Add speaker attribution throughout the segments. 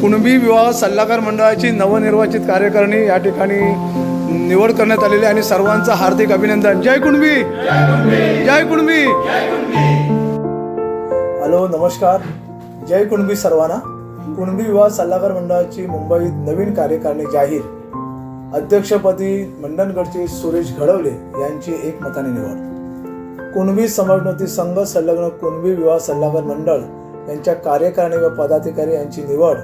Speaker 1: कुणबी विवाह सल्लागार मंडळाची नवनिर्वाचित कार्यकारिणी या ठिकाणी निवड करण्यात आलेली आहे आणि सर्वांचं हार्दिक अभिनंदन. जय कुणबी! जय कुणबी! हॅलो नमस्कार. जय कुणबी सर्वांना. कुणबी विवाह सल्लागार मंडळाची मुंबईत नवीन कार्यकारिणी जाहीर. अध्यक्षपदी मंडणगडचे सुरेश घडवले यांची एकमताने निवड. कुणबी समाजोन्नती संघ संलग्न कुणबी विवाह सल्लागार मंडळ यांच्या कार्यकारिणी व पदाधिकारी यांची निवड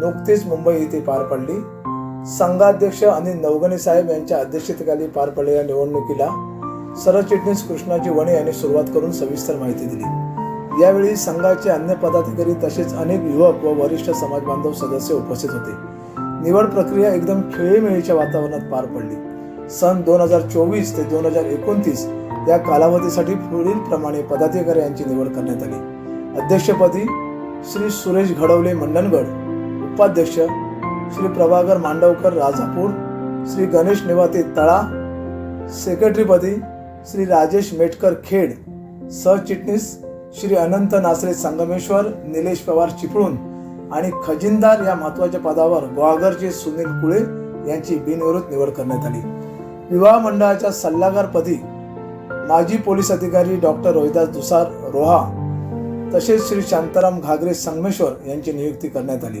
Speaker 1: नुकतीच मुंबई येथे पार पडली. संघाध्यक्ष आणि नवगणे साहेब यांच्या अध्यक्षतेखाली पार पडलेल्या निवडणुकीला सरचिटणीस कृष्णाजी वणे यांनी सुरुवात करून सविस्तर माहिती दिली. यावेळी संघाचे अन्य पदाधिकारी तसेच अनेक युवक व वरिष्ठ समाज बांधव सदस्य उपस्थित होते. निवड प्रक्रिया एकदम खेळीमेळीच्या वातावरणात पार पडली. सन दोन हजार चोवीस ते दोन हजार एकोणतीस या कालावधीसाठी पुढील प्रमाणे पदाधिकारी यांची निवड करण्यात आली. अध्यक्षपदी श्री सुरेश घडवले मंडणगड उपाध्यक्ष श्री प्रभाकर मांडवकर राजापूर श्री गणेश निवाते तळा सेक्रेटरीपदी श्री राजेश मेटकर खेड सरचिटणीस श्री अनंत नासरे संगमेश्वर निलेश पवार चिपळूण आणि खजिनदार या महत्त्वाच्या पदावर ग्वागरचे सुनील कुळे यांची बिनविरोध निवड करण्यात आली. विवाह मंडळाच्या सल्लागारपदी माजी पोलीस अधिकारी डॉक्टर रोहिदास दुसार रोहा तसेच श्री शांताराम घागरे संगमेश्वर यांची नियुक्ती करण्यात आली.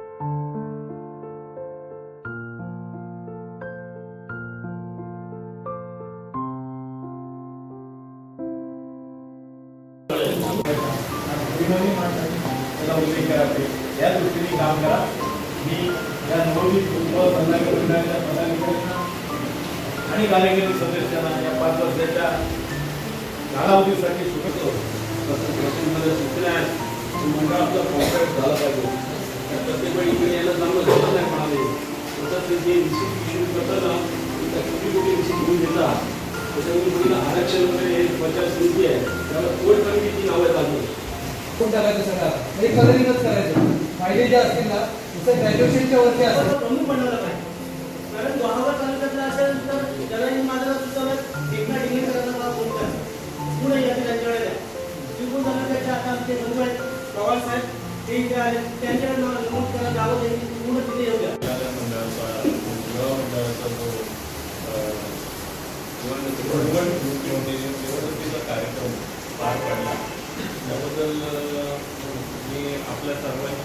Speaker 2: त्याचा उल्लेख या दृष्टीने काम करा मी या नवोदित पदाधिकाऱ्यांना आणि कार्यकारी सदस्यांना या पाच वर्षाच्या कालावधीसाठी शुभेच्छा
Speaker 3: तसं सूचना आहेत मंडळाचा कॉन्ट्रॅक्ट झाला पाहिजे त्या प्रत्येक वेळी इकडे यायला चांगलं झालं नाही म्हणाले तसंच ते जे विशिष्ट इश्यू करताना त्या कुठे कुठे विषय घेऊन घेतात. त्याच्यामध्ये मुलीला आरक्षण वगैरे पंचायत समिती आहे. त्याला कोण समितीची नावं चालू
Speaker 4: कोण टाकायचं सगळं? म्हणजे कलरिंगच करायचं. फायदे जे असतील ना नुसतं ग्रॅज्युएशनच्या वरती असतात
Speaker 5: प्रमुख बनवलं पाहिजे कारण तालुक्यातलं असेल तर त्याला माझ्याला सुचवलं एकदा डिग्री करायला मला फोन करा पुढे येते त्यांच्या वेळेला चिपळूण तालुक्याचे आता आमचे बंधू आहेत. पवार साहेब ते त्यांच्याकडे नाव नमूद करा जावं
Speaker 6: निवडणूक निवडणुकीचा कार्यक्रम पार पडला त्याबद्दल मी आपल्या सर्वांच्या